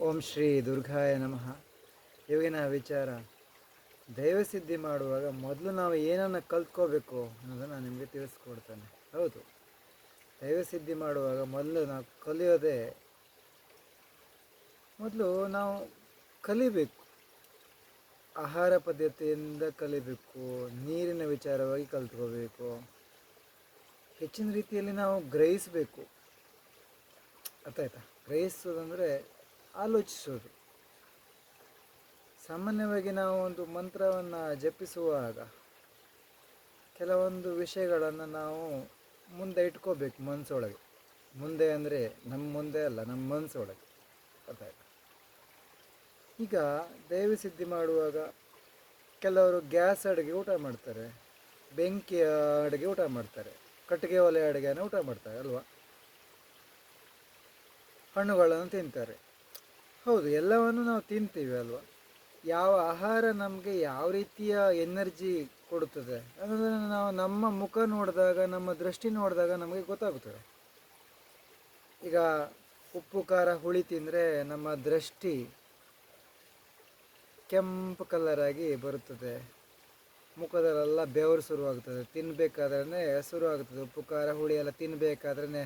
ಓಂ ಶ್ರೀ ದುರ್ಗಾಯ ನಮಃ. ಇವಾಗಿನ ವಿಚಾರ, ದೈವಸಿದ್ಧಿ ಮಾಡುವಾಗ ಮೊದಲು ನಾವು ಏನನ್ನು ಕಲ್ತ್ಕೋಬೇಕು ಅನ್ನೋದನ್ನು ನಾನು ನಿಮಗೆ ತಿಳಿಸ್ಕೊಡ್ತೇನೆ. ಹೌದು. ದೈವಸಿದ್ಧಿ ಮಾಡುವಾಗ ಮೊದಲು ನಾವು ಕಲಿಯೋದೇ, ಮೊದಲು ನಾವು ಕಲಿಬೇಕು. ಆಹಾರ ಪದ್ಧತಿಯಿಂದ ಕಲಿಬೇಕು, ನೀರಿನ ವಿಚಾರವಾಗಿ ಕಲ್ತ್ಕೋಬೇಕು. ಹೆಚ್ಚಿನ ರೀತಿಯಲ್ಲಿ ನಾವು ಗ್ರಹಿಸಬೇಕು. ಅರ್ಥ ಆಯ್ತಾ ಗ್ರಹಿಸೋದಂದರೆ ಆಲೋಚಿಸೋದು. ಸಾಮಾನ್ಯವಾಗಿ ನಾವು ಒಂದು ಮಂತ್ರವನ್ನು ಜಪಿಸುವಾಗ ಕೆಲವೊಂದು ವಿಷಯಗಳನ್ನು ನಾವು ಮುಂದೆ ಇಟ್ಕೋಬೇಕು ಮನಸ್ಸೊಳಗೆ ಮುಂದೆ ಅಂದರೆ ನಮ್ಮ ಮುಂದೆ ಅಲ್ಲ ನಮ್ಮ ಮನಸ್ಸೊಳಗೆ ಅರ್ಥಾಯ್ತಾ ಈಗ ದೈವ ಸಿದ್ಧಿ ಮಾಡುವಾಗ ಕೆಲವರು ಗ್ಯಾಸ್ ಅಡುಗೆ ಊಟ ಮಾಡ್ತಾರೆ ಬೆಂಕಿಯ ಅಡುಗೆ ಊಟ ಮಾಡ್ತಾರೆ, ಕಟ್ಟಿಗೆ ಒಲೆ ಅಡುಗೆನ ಊಟ ಮಾಡ್ತಾರೆ ಅಲ್ವಾ? ಹಣ್ಣುಗಳನ್ನು ತಿಂತಾರೆ. ಹೌದು, ಎಲ್ಲವನ್ನು ನಾವು ತಿಂತೀವಿ ಅಲ್ವಾ? ಯಾವ ಆಹಾರ ನಮಗೆ ಯಾವ ರೀತಿಯ ಎನರ್ಜಿ ಕೊಡುತ್ತದೆ ಅನ್ನೋದನ್ನು ನಾವು ನಮ್ಮ ಮುಖ ನೋಡಿದಾಗ, ನಮ್ಮ ದೃಷ್ಟಿ ನೋಡಿದಾಗ ನಮಗೆ ಗೊತ್ತಾಗುತ್ತದೆ. ಈಗ ಉಪ್ಪು, ಖಾರ, ಹುಳಿ ತಿಂದರೆ ನಮ್ಮ ದೃಷ್ಟಿ ಕೆಂಪು ಕಲರಾಗಿ ಬರುತ್ತದೆ. ಮುಖದಲ್ಲೆಲ್ಲ ಬೆವರು ಶುರುವಾಗ್ತದೆ. ತಿನ್ನಬೇಕಾದ್ರೆ ಶುರುವಾಗ್ತದೆ ಉಪ್ಪು, ಖಾರ, ಹುಳಿ ಎಲ್ಲ ತಿನ್ನಬೇಕಾದ್ರೆ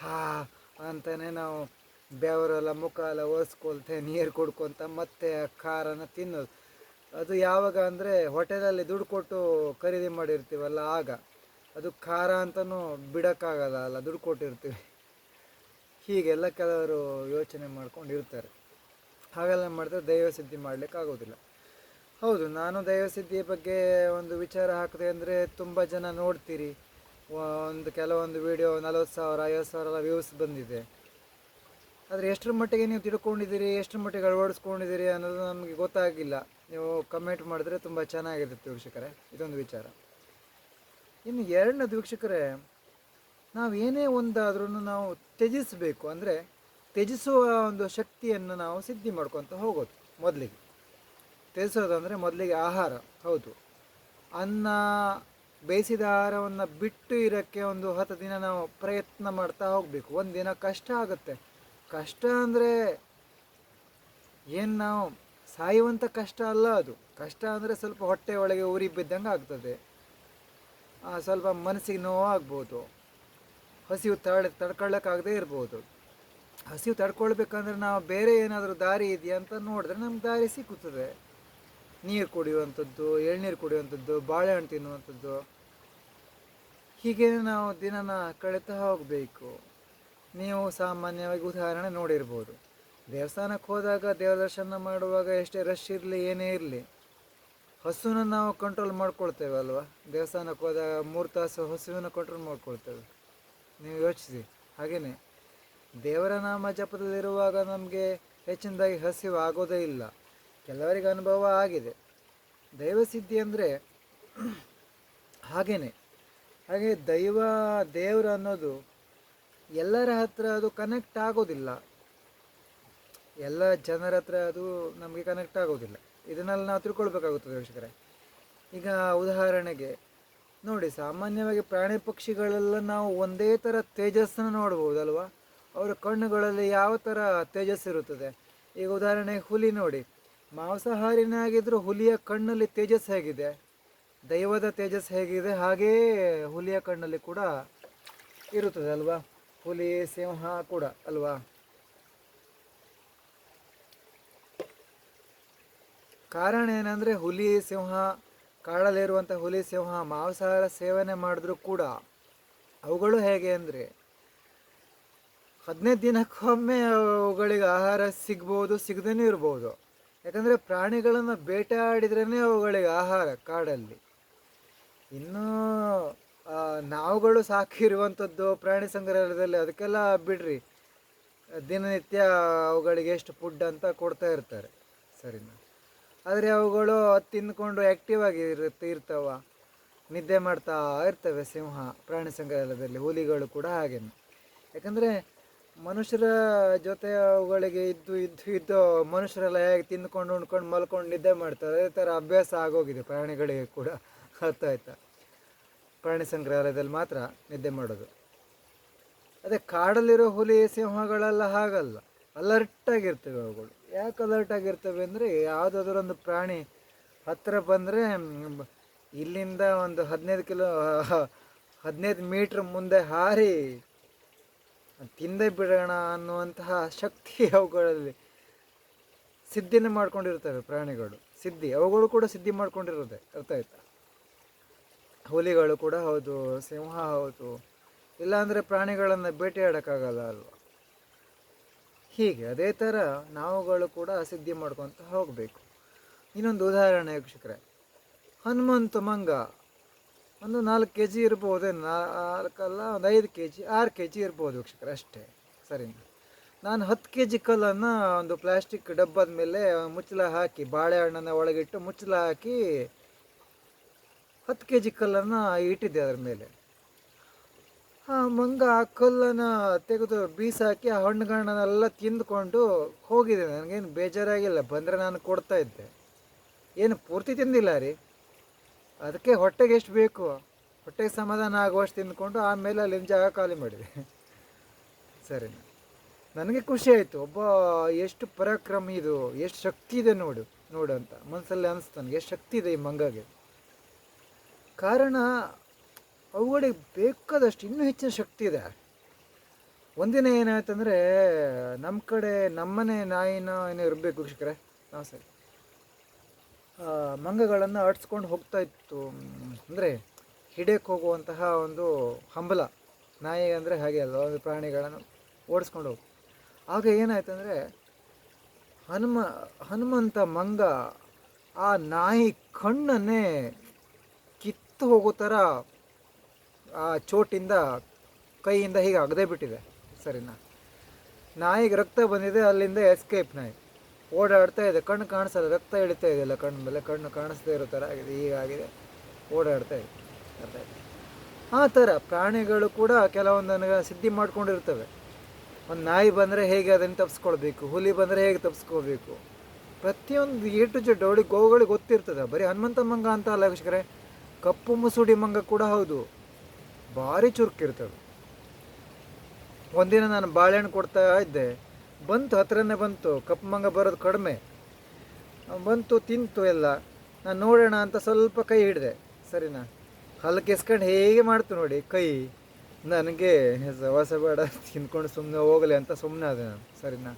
ಹಾ ಅಂತಲೇ ನಾವು ಬೆವರೆಲ್ಲ ಮುಖ ಎಲ್ಲ ಒರೆಸ್ಕೊಳ್ತೆ, ನೀರು ಕುಡ್ಕೊತ ಮತ್ತೆ ಖಾರನ ತಿನ್ನೋದು. ಅದು ಯಾವಾಗ ಅಂದರೆ ಹೋಟೆಲಲ್ಲಿ ದುಡ್ಡು ಕೊಟ್ಟು ಖರೀದಿ ಮಾಡಿರ್ತೀವಲ್ಲ ಆಗ. ಅದು ಖಾರ ಅಂತಲೂ ಬಿಡೋಕ್ಕಾಗಲ್ಲ ಅಲ್ಲ, ದುಡ್ಡು ಕೊಟ್ಟಿರ್ತೀವಿ. ಹೀಗೆಲ್ಲ ಕೆಲವರು ಯೋಚನೆ ಮಾಡ್ಕೊಂಡು ಇರ್ತಾರೆ ಹಾಗೆಲ್ಲ ಮಾಡಿದ್ರೆ ದೈವ ಸಿದ್ಧಿ ಮಾಡಲಿಕ್ಕೆ ಆಗೋದಿಲ್ಲ. ಹೌದು, ನಾನು ದೈವ ಸಿದ್ಧಿಯ ಬಗ್ಗೆ ಒಂದು ವಿಚಾರ ಹಾಕಿದೆ ಅಂದರೆ ತುಂಬ ಜನ ನೋಡ್ತೀರಿ. ಒಂದು ಕೆಲವೊಂದು ವಿಡಿಯೋ ನಲವತ್ತು ಸಾವಿರ, ಐವತ್ತು ಸಾವಿರ ಎಲ್ಲ ವ್ಯೂಸ್ ಬಂದಿದೆ. ಆದರೆ ಎಷ್ಟರ ಮಟ್ಟಿಗೆ ನೀವು ತಿಳ್ಕೊಂಡಿದ್ದೀರಿ, ಎಷ್ಟರ ಮಟ್ಟಿಗೆ ಅಳವಡಿಸ್ಕೊಂಡಿದ್ದೀರಿ ಅನ್ನೋದು ನಮಗೆ ಗೊತ್ತಾಗಿಲ್ಲ. ನೀವು ಕಮೆಂಟ್ ಮಾಡಿದ್ರೆ ತುಂಬ ಚೆನ್ನಾಗಿರುತ್ತೆ ವೀಕ್ಷಕರೇ. ಇದೊಂದು ವಿಚಾರ. ಇನ್ನು ಎರಡನೇದು ವೀಕ್ಷಕರೇ, ನಾವು ಏನೇ ಒಂದಾದ್ರೂ ನಾವು ತ್ಯಜಿಸಬೇಕು. ಅಂದರೆ ತ್ಯಜಿಸುವ ಒಂದು ಶಕ್ತಿಯನ್ನು ನಾವು ಸಿದ್ಧಿ ಮಾಡ್ಕೊತ ಹೋಗೋದು ಮೊದಲಿಗೆ. ತ್ಯಜಿಸೋದು ಅಂದರೆ ಮೊದಲಿಗೆ ಆಹಾರ. ಹೌದು. ಅನ್ನ ಬೇಯಿಸಿದ ಆಹಾರವನ್ನು ಬಿಟ್ಟು ಇರೋಕ್ಕೆ ಒಂದು ಹತ್ತು ದಿನ ನಾವು ಪ್ರಯತ್ನ ಮಾಡ್ತಾ ಹೋಗಬೇಕು. ಒಂದು ದಿನ ಕಷ್ಟ ಆಗುತ್ತೆ. ಕಷ್ಟ ಅಂದರೆ ಏನು ನಾವು ಸಾಯುವಂಥ ಕಷ್ಟ ಅಲ್ಲ ಅದು. ಕಷ್ಟ ಅಂದರೆ ಸ್ವಲ್ಪ ಹೊಟ್ಟೆ ಒಳಗೆ ಉರಿ ಬಿದ್ದಂಗೆ ಆಗ್ತದೆ. ಸ್ವಲ್ಪ ಮನಸ್ಸಿಗೆ ನೋವಾಗ್ಬೋದು. ಹಸಿವು ತಡ, ತಡ್ಕೊಳ್ಳೋಕ್ಕಾಗದೇ ಇರ್ಬೋದು. ಹಸಿವು ತಡ್ಕೊಳ್ಬೇಕಂದ್ರೆ ನಾವು ಬೇರೆ ಏನಾದರೂ ದಾರಿ ಇದೆಯಾ ಅಂತ ನೋಡಿದ್ರೆ ನಮ್ಗೆ ದಾರಿ ಸಿಕ್ಕುತ್ತದೆ. ನೀರು ಕುಡಿಯುವಂಥದ್ದು, ಎಳ್ನೀರು ಕುಡಿಯುವಂಥದ್ದು, ಬಾಳೆಹಣ್ಣು ತಿನ್ನುವಂಥದ್ದು. ಹೀಗೆ ನಾವು ದಿನನ ಕಳೀತಾ ಹೋಗಬೇಕು. ನೀವು ಸಾಮಾನ್ಯವಾಗಿ ಉದಾಹರಣೆ ನೋಡಿರ್ಬೋದು. ದೇವಸ್ಥಾನಕ್ಕೆ ಹೋದಾಗ ದೇವ ದರ್ಶನ ಮಾಡುವಾಗ ಎಷ್ಟೇ ರಶ್ ಇರಲಿ, ಏನೇ ಇರಲಿ, ಹಸುನ ನಾವು ಕಂಟ್ರೋಲ್ ಮಾಡ್ಕೊಳ್ತೇವೆ ಅಲ್ವಾ? ದೇವಸ್ಥಾನಕ್ಕೆ ಹೋದಾಗ ಮೂರು ತಾಸು ಹಸುವಿನ ಕಂಟ್ರೋಲ್ ಮಾಡ್ಕೊಳ್ತೇವೆ. ನೀವು ಯೋಚಿಸಿ. ಹಾಗೆಯೇ ದೇವರ ನಾಮ ಜಪದಲ್ಲಿರುವಾಗ ನಮಗೆ ಹೆಚ್ಚಿನದಾಗಿ ಹಸಿವು ಆಗೋದೇ ಇಲ್ಲ. ಕೆಲವರಿಗೆ ಅನುಭವ ಆಗಿದೆ. ದೈವಸಿದ್ಧಿ ಅಂದರೆ ಹಾಗೆಯೇ ಹಾಗೆ ದೈವ ದೇವರು ಅನ್ನೋದು ಎಲ್ಲರ ಹತ್ರ ಅದು ಕನೆಕ್ಟ್ ಆಗೋದಿಲ್ಲ. ಎಲ್ಲ ಜನರ ಹತ್ರ ಅದು ನಮಗೆ ಕನೆಕ್ಟ್ ಆಗೋದಿಲ್ಲ. ಇದನ್ನೆಲ್ಲ ನಾವು ತಿಳ್ಕೊಳ್ಬೇಕಾಗುತ್ತದೆ ವೀಕ್ಷಕರೇ. ಈಗ ಉದಾಹರಣೆಗೆ ನೋಡಿ, ಸಾಮಾನ್ಯವಾಗಿ ಪ್ರಾಣಿ ಪಕ್ಷಿಗಳೆಲ್ಲ ನಾವು ಒಂದೇ ಥರ ತೇಜಸ್ಸನ್ನು ನೋಡ್ಬೋದಲ್ವಾ? ಅವರ ಕಣ್ಣುಗಳಲ್ಲಿ ಯಾವ ಥರ ತೇಜಸ್ಸು ಇರುತ್ತದೆ? ಈಗ ಉದಾಹರಣೆಗೆ ಹುಲಿ ನೋಡಿ. ಮಾಂಸಾಹಾರಿನಾಗಿದ್ದರೂ ಹುಲಿಯ ಕಣ್ಣಲ್ಲಿ ತೇಜಸ್ ಹೇಗಿದೆ? ದೈವದ ತೇಜಸ್ ಹೇಗಿದೆ? ಹಾಗೇ ಹುಲಿಯ ಕಣ್ಣಲ್ಲಿ ಕೂಡ ಇರುತ್ತದೆ ಅಲ್ವಾ? ಹುಲಿ, ಸಿಂಹ ಕೂಡ ಅಲ್ವಾ? ಕಾರಣ ಏನಂದರೆ ಹುಲಿ, ಸಿಂಹ ಕಾಡಲ್ಲಿರುವಂಥ ಹುಲಿ, ಸಿಂಹ ಮಾಂಸಾಹಾರ ಸೇವನೆ ಮಾಡಿದ್ರೂ ಕೂಡ ಅವುಗಳು ಹೇಗೆ ಅಂದರೆ ಹದಿನೈದು ದಿನಕ್ಕೊಮ್ಮೆ ಅವುಗಳಿಗೆ ಆಹಾರ ಸಿಗ್ಬೋದು, ಸಿಗದೇನೂ ಇರ್ಬೋದು. ಯಾಕಂದರೆ ಪ್ರಾಣಿಗಳನ್ನು ಬೇಟೆಯಾಡಿದ್ರೇ ಅವುಗಳಿಗೆ ಆಹಾರ ಕಾಡಲ್ಲಿ. ಇನ್ನು ನಾವುಗಳು ಸಾಕಿರುವಂಥದ್ದು ಪ್ರಾಣಿ ಸಂಗ್ರಹಾಲಯದಲ್ಲಿ ಅದಕ್ಕೆಲ್ಲ ಬಿಡ್ರಿ. ದಿನನಿತ್ಯ ಅವುಗಳಿಗೆ ಎಷ್ಟು ಫುಡ್ ಅಂತ ಕೊಡ್ತಾ ಇರ್ತಾರೆ. ಸರಿನಾ? ಆದರೆ ಅವುಗಳು ತಿಂದ್ಕೊಂಡು ಆ್ಯಕ್ಟಿವ್ ಆಗಿ ಇರುತ್ತೆ ಇರ್ತಾವ. ನಿದ್ದೆ ಮಾಡ್ತಾ ಇರ್ತವೆ ಸಿಂಹ, ಪ್ರಾಣಿ ಸಂಗ್ರಹಾಲಯದಲ್ಲಿ. ಹುಲಿಗಳು ಕೂಡ ಹಾಗೆ ಯಾಕಂದರೆ ಮನುಷ್ಯರ ಜೊತೆ ಅವುಗಳಿಗೆ ಇದ್ದು ಇದ್ದು ಇದ್ದು ಮನುಷ್ಯರೆಲ್ಲ ಹೇಗೆ ತಿಂದ್ಕೊಂಡು ಉಣ್ಕೊಂಡು ಮಲ್ಕೊಂಡು ನಿದ್ದೆ ಮಾಡ್ತಾರೆ. ಅದೇ ಥರ ಅಭ್ಯಾಸ ಆಗೋಗಿದೆ ಪ್ರಾಣಿಗಳಿಗೆ ಕೂಡ. ಅರ್ಥ ಆಯ್ತಾ? ಪ್ರಾಣಿ ಸಂಗ್ರಹಾಲಯದಲ್ಲಿ ಮಾತ್ರ ನಿದ್ದೆ ಮಾಡೋದು. ಅದೇ ಕಾಡಲ್ಲಿರೋ ಹುಲಿ, ಸಿಂಹಗಳೆಲ್ಲ ಹಾಗಲ್ಲ. ಅಲರ್ಟಾಗಿರ್ತವೆ ಅವುಗಳು. ಯಾಕೆ ಅಲರ್ಟ್ ಆಗಿರ್ತವೆ ಅಂದರೆ ಯಾವುದಾದ್ರೂ ಒಂದು ಪ್ರಾಣಿ ಹತ್ತಿರ ಬಂದರೆ ಇಲ್ಲಿಂದ ಒಂದು ಹದಿನೈದು ಕಿಲೋ, ಹದಿನೈದು ಮೀಟ್ರ್ ಮುಂದೆ ಹಾರಿ, ತಿಂದೇ ಬಿಡೋಣ ಅನ್ನುವಂತಹ ಶಕ್ತಿ ಅವುಗಳಲ್ಲಿ ಸಿದ್ಧಿನ ಮಾಡ್ಕೊಂಡಿರ್ತವೆ ಪ್ರಾಣಿಗಳು. ಸಿದ್ಧಿ. ಅವುಗಳು ಕೂಡ ಸಿದ್ಧಿ ಮಾಡ್ಕೊಂಡಿರೋದೆ. ಅರ್ಥ ಆಯ್ತಾ? ಹುಲಿಗಳು ಕೂಡ ಹೌದು, ಸಿಂಹ ಹೌದು, ಇಲ್ಲಾಂದರೆ ಪ್ರಾಣಿಗಳನ್ನು ಬೇಟೆಯಾಡೋಕ್ಕಾಗಲ್ಲ ಅಲ್ವಾ? ಹೀಗೆ ಅದೇ ಥರ ನಾವುಗಳು ಕೂಡ ಸಿದ್ಧಿ ಮಾಡ್ಕೊತ ಹೋಗಬೇಕು. ಇನ್ನೊಂದು ಉದಾಹರಣೆ ಯಕ್ಷಕ್ರೆ ಹನುಮಂತ ಮಂಗ, ಒಂದು ನಾಲ್ಕು ಕೆ ಜಿ ಇರ್ಬೋದು ನಾಲ್ಕಲ್ಲ ಒಂದು ಐದು ಕೆ ಜಿ ಆರು ಕೆ ಜಿ ಇರ್ಬೋದು ಯಕ್ಷಕ್ರೆ ಅಷ್ಟೇ ಸರಿ ನಾನು ಹತ್ತು ಕೆ ಜಿ ಕಲ್ಲನ್ನು ಒಂದು ಪ್ಲಾಸ್ಟಿಕ್ ಡಬ್ಬದ ಮೇಲೆ ಮುಚ್ಚಲ ಹಾಕಿ ಬಾಳೆಹಣ್ಣನ್ನು ಒಳಗಿಟ್ಟು ಮುಚ್ಚಲ ಹಾಕಿ ಹತ್ತು ಕೆ ಜಿ ಕಲ್ಲನ್ನು ಇಟ್ಟಿದ್ದೆ ಅದರ ಮೇಲೆ. ಮಂಗ ಆ ಕಲ್ಲನ್ನು ತೆಗೆದು ಬೀಸಾಕಿ ಆ ಹಣ್ಣುಗಳನ್ನೆಲ್ಲ ತಿಂದ್ಕೊಂಡು ಹೋಗಿದೆ. ನನಗೇನು ಬೇಜಾರಾಗಿಲ್ಲ. ಬಂದರೆ ನಾನು ಕೊಡ್ತಾ ಇದ್ದೆ. ಏನು ಪೂರ್ತಿ ತಿಂದಿಲ್ಲ ರೀ. ಅದಕ್ಕೆ ಹೊಟ್ಟೆಗೆ ಎಷ್ಟು ಬೇಕು? ಹೊಟ್ಟೆಗೆ ಸಮಾಧಾನ ಆಗುವಷ್ಟು ತಿಂದ್ಕೊಂಡು ಆಮೇಲೆ ಅಲ್ಲಿ ಜಾಗ ಖಾಲಿ ಮಾಡಿದೆ. ಸರಿ. ನನಗೆ ಖುಷಿ ಆಯಿತು. ಒಬ್ಬ ಎಷ್ಟು ಪರಾಕ್ರಮ ಇದು. ಎಷ್ಟು ಶಕ್ತಿ ಇದೆ ನೋಡು ನೋಡು ಅಂತ. ಮನಸ್ಸಲ್ಲಿ ಅನಿಸ್ತು ನನಗೆ. ಎಷ್ಟು ಶಕ್ತಿ ಇದೆ ಈ ಮಂಗಗೆ. ಕಾರಣ ಅವುಗಳಿಗೆ ಬೇಕಾದಷ್ಟು ಇನ್ನೂ ಹೆಚ್ಚಿನ ಶಕ್ತಿ ಇದೆ. ಒಂದಿನ ಏನಾಯ್ತಂದರೆ ನಮ್ಮ ಕಡೆ ನಮ್ಮನೆ ನಾಯಿನ ಏನೋ ಇರಬೇಕು ವೀಕ್ಷಕರೇ. ಹಾಂ, ಸರಿ. ಮಂಗಗಳನ್ನು ಆಡಿಸ್ಕೊಂಡು ಹೋಗ್ತಾ ಇತ್ತು. ಅಂದರೆ ಹಿಡಿಯಕ್ಕೆ ಹೋಗುವಂತಹ ಒಂದು ಹಂಬಲ. ನಾಯಿ ಅಂದರೆ ಹಾಗೆ ಅಲ್ಲ ಒಂದು ಪ್ರಾಣಿಗಳನ್ನು ಓಡಿಸ್ಕೊಂಡು ಹೋಗಿ. ಆಗ ಏನಾಯ್ತಂದರೆ, ಹನುಮ, ಹನುಮಂತ ಮಂಗ ಆ ನಾಯಿ ಕಣ್ಣನ್ನೇ ಕಿತ್ತು ಹೋಗೋ ಥರ ಆ ಚೋಟಿಂದ ಕೈಯಿಂದ ಹೀಗೆ ಅಗದೇ ಬಿಟ್ಟಿದೆ ಸರಿನಾ. ನಾಯಿಗೆ ರಕ್ತ ಬಂದಿದೆ, ಅಲ್ಲಿಂದ ಎಸ್ಕೇಪ್ ನಾಯಿ. ಓಡಾಡ್ತಾ ಇದೆ, ಕಣ್ಣು ಕಾಣಿಸಲ್ಲ, ರಕ್ತ ಇಳಿತಾ ಇದೆಯಲ್ಲ ಕಣ್ಣು ಮೇಲೆ, ಕಣ್ಣು ಕಾಣಿಸ್ದೇ ಇರೋ ಥರ ಆಗಿದೆ ಹೀಗಾಗಿದೆ ಓಡಾಡ್ತಾ ಇದೆ? ಆ ಥರ ಪ್ರಾಣಿಗಳು ಕೂಡ ಕೆಲವೊಂದನ್ನು ಸಿದ್ಧಿ ಮಾಡ್ಕೊಂಡಿರ್ತವೆ. ಒಂದು ನಾಯಿ ಬಂದರೆ ಹೇಗೆ ಅದನ್ನು ತಪ್ಸ್ಕೊಳ್ಬೇಕು, ಹುಲಿ ಬಂದರೆ ಹೇಗೆ ತಪ್ಪಿಸ್ಕೋಬೇಕು ಪ್ರತಿಯೊಂದು ಏಟು ಜಡ್ಡು ಜೆಡ್ ಅವಳಿಗೆ ಗೋವುಗಳಿಗೆ ಗೊತ್ತಿರ್ತದೆ, ಬರೀ ಹನುಮಂತ ಮಂಗ ಅಂತ ಅಲ್ಲ ಕಪ್ಪು ಮುಸುಡಿ ಮಂಗ ಕೂಡ ಹೌದು. ಭಾರಿ ಚುರುಕಿರ್ತವೆ ಒಂದಿನ ನಾನು ಬಾಳೆಹಣ್ಣು ಕೊಡ್ತಾ ಇದ್ದೆ. ಬಂತು, ಹತ್ರನೇ ಬಂತು. ಕಪ್ಪು ಮಂಗ ಬರೋದು ಕಡಿಮೆ. ಬಂತು, ತಿಂತು ಎಲ್ಲ. ನಾನು ನೋಡೋಣ ಅಂತ ಸ್ವಲ್ಪ ಕೈ ಹಿಡಿದೆ. ಸರಿನಾ? ಹಲ್ಲಕ್ಕೆ ಎಸ್ಕೊಂಡು ಹೇಗೆ ಮಾಡ್ತು ನೋಡಿ, ಕೈ. ನನಗೆ ಸವಾಸ ಬೇಡ, ತಿನ್ಕೊಂಡು ಸುಮ್ಮನೆ ಹೋಗಲಿ ಅಂತ ಸುಮ್ಮನೆ ಆದೆ ನಾನು. ಸರಿನಾ?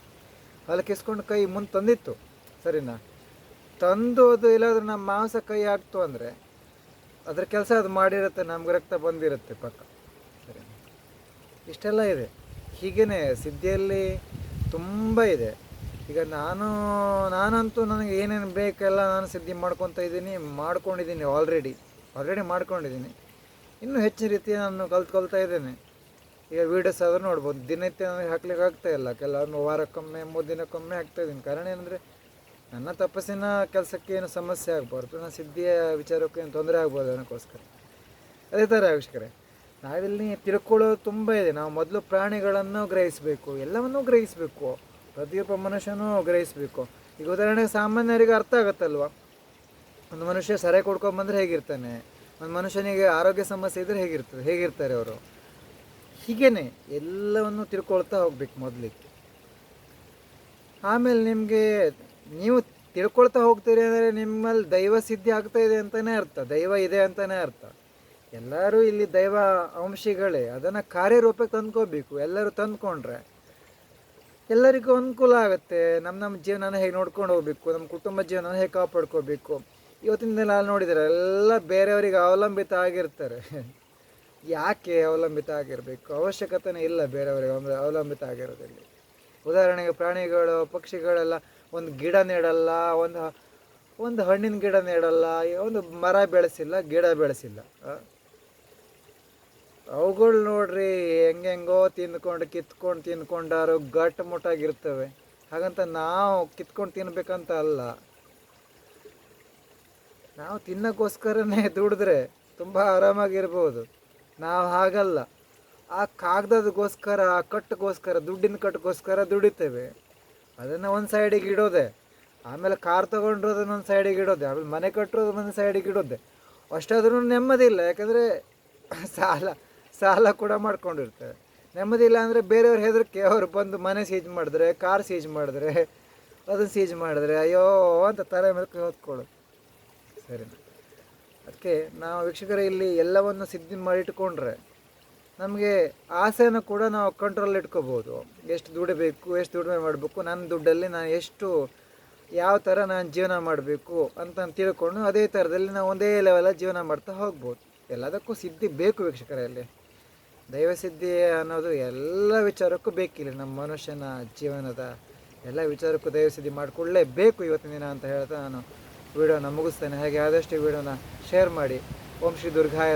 ಹಲ್ಲಕ್ಕೆ ಎಸ್ಕೊಂಡು ಕೈ ಮುಂದೆ ತಂದಿತ್ತು. ಸರಿನಾ? ತಂದು ಅದು ಇಲ್ಲಾದ್ರೂ ನಮ್ಮ ಮಾಂಸ ಕೈ ಹಾಕ್ತು ಅಂದರೆ ಅದ್ರ ಕೆಲಸ ಅದು ಮಾಡಿರುತ್ತೆ, ನಮ್ಗೆ ರಕ್ತ ಬಂದಿರುತ್ತೆ ಪಕ್ಕ ಸರಿ. ಇಷ್ಟೆಲ್ಲ ಇದೆ. ಹೀಗೇ ಸಿದ್ಧಿಯಲ್ಲಿ ತುಂಬ ಇದೆ. ಈಗ ನಾನು, ನಾನಂತೂ ನನಗೆ ಏನೇನು ಬೇಕೆಲ್ಲ ನಾನು ಸಿದ್ಧಿ ಮಾಡ್ಕೊತ ಇದ್ದೀನಿ, ಮಾಡ್ಕೊಂಡಿದ್ದೀನಿ ಆಲ್ರೆಡಿ ಆಲ್ರೆಡಿ ಮಾಡ್ಕೊಂಡಿದ್ದೀನಿ. ಇನ್ನೂ ಹೆಚ್ಚಿನ ರೀತಿ ನಾನು ಕಲ್ತ್ಕೊಳ್ತಾ ಇದ್ದೇನೆ. ಈಗ ವೀಡಿಯೋಸ್ ಆದರೂ ನೋಡ್ಬೋದು. ದಿನನಿತ್ಯ ನನಗೆ ಹಾಕ್ಲಿಕ್ಕೆ ಆಗ್ತಾಯಿಲ್ಲ ಕೆಲವೊಮ್ಮೆ ವಾರಕ್ಕೊಮ್ಮೆ, ಮೂರು ದಿನಕ್ಕೊಮ್ಮೆ ಹಾಕ್ತಾ ಇದ್ದೀನಿ. ಕಾರಣ ಏನಂದರೆ ನನ್ನ ತಪಸ್ಸಿನ ಕೆಲಸಕ್ಕೆ ಏನು ಸಮಸ್ಯೆ ಆಗಬಾರ್ದು, ನನ್ನ ಸಿದ್ಧಿಯ ವಿಚಾರಕ್ಕೆ ಏನು ತೊಂದರೆ ಆಗ್ಬೋದು ಅನ್ನೋಕ್ಕೋಸ್ಕರ. ಅದೇ ಥರ ವೀಕ್ಷಕರೇ ನಾವಿಲ್ಲಿ ತಿಳ್ಕೊಳ್ಳೋದು ತುಂಬ ಇದೆ. ನಾವು ಮೊದಲು ಪ್ರಾಣಿಗಳನ್ನು ಗ್ರಹಿಸಬೇಕು, ಎಲ್ಲವನ್ನೂ ಗ್ರಹಿಸಬೇಕು, ಪ್ರತಿಯೊಬ್ಬ ಮನುಷ್ಯನೂ ಗ್ರಹಿಸಬೇಕು. ಈಗ ಉದಾಹರಣೆಗೆ ಸಾಮಾನ್ಯರಿಗೆ ಅರ್ಥ ಆಗುತ್ತಲ್ವ? ಒಂದು ಮನುಷ್ಯ ಸರೆ ಕೊಡ್ಕೊಂಬಂದರೆ ಹೇಗಿರ್ತಾನೆ? ಒಂದು ಮನುಷ್ಯನಿಗೆ ಆರೋಗ್ಯ ಸಮಸ್ಯೆ ಇದ್ದರೆ ಹೇಗಿರ್ತದೆ ಹೇಗಿರ್ತಾರೆ ಅವರು? ಹೀಗೇ ಎಲ್ಲವನ್ನು ತಿಳ್ಕೊಳ್ತಾ ಹೋಗ್ಬೇಕು ಮೊದಲಿಗೆ. ಆಮೇಲೆ ನಿಮಗೆ, ನೀವು ತಿಳ್ಕೊಳ್ತಾ ಹೋಗ್ತೀರಿ ಅಂದರೆ ನಿಮ್ಮಲ್ಲಿ ದೈವ ಸಿದ್ಧಿ ಆಗ್ತಾ ಇದೆ ಅಂತಲೇ ಅರ್ಥ, ದೈವ ಇದೆ ಅಂತಲೇ ಅರ್ಥ. ಎಲ್ಲರೂ ಇಲ್ಲಿ ದೈವ ಅಂಶಿಗಳೇ ಅದನ್ನು ಕಾರ್ಯರೂಪಕ್ಕೆ ತಂದ್ಕೋಬೇಕು ಎಲ್ಲರೂ ತಂದ್ಕೊಂಡ್ರೆ ಎಲ್ಲರಿಗೂ ಅನುಕೂಲ ಆಗುತ್ತೆ. ನಮ್ಮ ನಮ್ಮ ಜೀವನನ ಹೇಗೆ ನೋಡ್ಕೊಂಡು ಹೋಗ್ಬೇಕು ನಮ್ಮ ಕುಟುಂಬ ಜೀವನನ ಹೇಗೆ ಕಾಪಾಡ್ಕೋಬೇಕು ಇವತ್ತಿನ ದಿನ ಅಲ್ಲಿ ನೋಡಿದರೆ ಎಲ್ಲ ಬೇರೆಯವರಿಗೆ ಅವಲಂಬಿತ ಆಗಿರ್ತಾರೆ. ಯಾಕೆ ಅವಲಂಬಿತ ಆಗಿರಬೇಕು? ಅವಶ್ಯಕತೆನೇ ಇಲ್ಲ ಬೇರೆಯವರಿಗೆ ಅವಲ- ಅವಲಂಬಿತ ಆಗಿರೋದ್ರಲ್ಲಿ ಉದಾಹರಣೆಗೆ ಪ್ರಾಣಿಗಳು, ಪಕ್ಷಿಗಳೆಲ್ಲ ಒಂದು ಗಿಡ ನೆಡಲ್ಲ, ಒಂದು ಒಂದು ಹಣ್ಣಿನ ಗಿಡ ನೆಡಲ್ಲ, ಒಂದು ಮರ ಬೆಳೆಸಿಲ್ಲ, ಗಿಡ ಬೆಳೆಸಿಲ್ಲ? ಅವುಗಳು ನೋಡ್ರಿ ಹೆಂಗೆಂಗೋ ತಿಂದ್ಕೊಂಡು, ಕಿತ್ಕೊಂಡು ತಿಂದ್ಕೊಂಡಾರು ಗಟ್ಟು ಮುಟ್ಟಾಗಿರ್ತವೆ. ಹಾಗಂತ ನಾವು ಕಿತ್ಕೊಂಡು ತಿನ್ಬೇಕಂತ ಅಲ್ಲ. ನಾವು ತಿನ್ನಕ್ಕೋಸ್ಕರನೇ ದುಡಿದ್ರೆ ತುಂಬ ಆರಾಮಾಗಿರ್ಬೋದು. ನಾವು ಹಾಗಲ್ಲ. ಆ ಕಾಗದದಗೋಸ್ಕರ, ಆ ಕಟ್ಟಗೋಸ್ಕರ, ದುಡ್ಡಿನ ಕಟ್ಟಗೋಸ್ಕರ ದುಡಿತೇವೆ. ಅದನ್ನು ಒಂದು ಸೈಡಿಗೆ ಇಡೋದೆ. ಆಮೇಲೆ ಕಾರ್ ತೊಗೊಂಡ್ರು ಒಂದು ಸೈಡಿಗೆ ಇಡೋದೆ. ಆಮೇಲೆ ಮನೆ ಕಟ್ಟರೋದು ಒಂದು ಸೈಡಿಗೆ ಇಡೋದೆ. ಅಷ್ಟಾದ್ರೂ ನೆಮ್ಮದಿ ಇಲ್ಲ ಯಾಕಂದರೆ ಸಾಲ ಸಾಲ ಕೂಡ ಮಾಡ್ಕೊಂಡಿರ್ತಾರೆ. ನೆಮ್ಮದಿ ಇಲ್ಲ ಅಂದರೆ ಬೇರೆಯವ್ರ ಹೆದರಿಕೆ. ಅವ್ರು ಬಂದು ಮನೆ ಸೀಜ್ ಮಾಡಿದ್ರೆ ಕಾರ್ ಸೀಜ್ ಮಾಡಿದ್ರೆ, ಅದನ್ನು ಸೀಜ್ ಮಾಡಿದ್ರೆ, ಅಯ್ಯೋ ಅಂತ ತಲೆ ಮೇಲೆ ಹೊತ್ಕೊಳ್ಳೋದು ಸರಿ ಅದಕ್ಕೆ ನಾವು ವೀಕ್ಷಕರ ಇಲ್ಲಿ ಎಲ್ಲವನ್ನು ಸಿದ್ಧಿ ಮಾಡಿಟ್ಕೊಂಡ್ರೆ ನಮಗೆ ಆಸೆಯನ್ನು ಕೂಡ ನಾವು ಕಂಟ್ರೋಲ್ ಇಟ್ಕೋಬೋದು. ಎಷ್ಟು ದುಡಿಬೇಕು ಎಷ್ಟು ದುಡಿಮೆ ಮಾಡಬೇಕು, ನನ್ನ ದುಡ್ಡಲ್ಲಿ ನಾನು ಎಷ್ಟು, ಯಾವ ಥರ ನಾನು ಜೀವನ ಮಾಡಬೇಕು ಅಂತ ತಿಳ್ಕೊಂಡು ಅದೇ ಥರದಲ್ಲಿ ನಾವು ಒಂದೇ ಲೆವೆಲಲ್ಲಿ ಜೀವನ ಮಾಡ್ತಾ ಹೋಗ್ಬೋದು. ಎಲ್ಲದಕ್ಕೂ ಸಿದ್ಧಿ ಬೇಕು ವೀಕ್ಷಕರಲ್ಲಿ ದೈವಸಿದ್ಧಿ ಅನ್ನೋದು ಎಲ್ಲ ವಿಚಾರಕ್ಕೂ ಬೇಕಿಲ್ಲ. ನಮ್ಮ ಮನುಷ್ಯನ ಜೀವನದ ಎಲ್ಲ ವಿಚಾರಕ್ಕೂ ದೈವಸಿದ್ಧಿ ಮಾಡಿಕೊಳ್ಳೇಬೇಕು ಇವತ್ತಿನ ದಿನ ಅಂತ ಹೇಳ್ತಾ ನಾನು ವಿಡಿಯೋನ ಮುಗಿಸ್ತೇನೆ. ಹಾಗೆ ಆದಷ್ಟು ವಿಡಿಯೋನ ಶೇರ್ ಮಾಡಿ. ಓಂ ಶ್ರೀ ದುರ್ಗಾಯ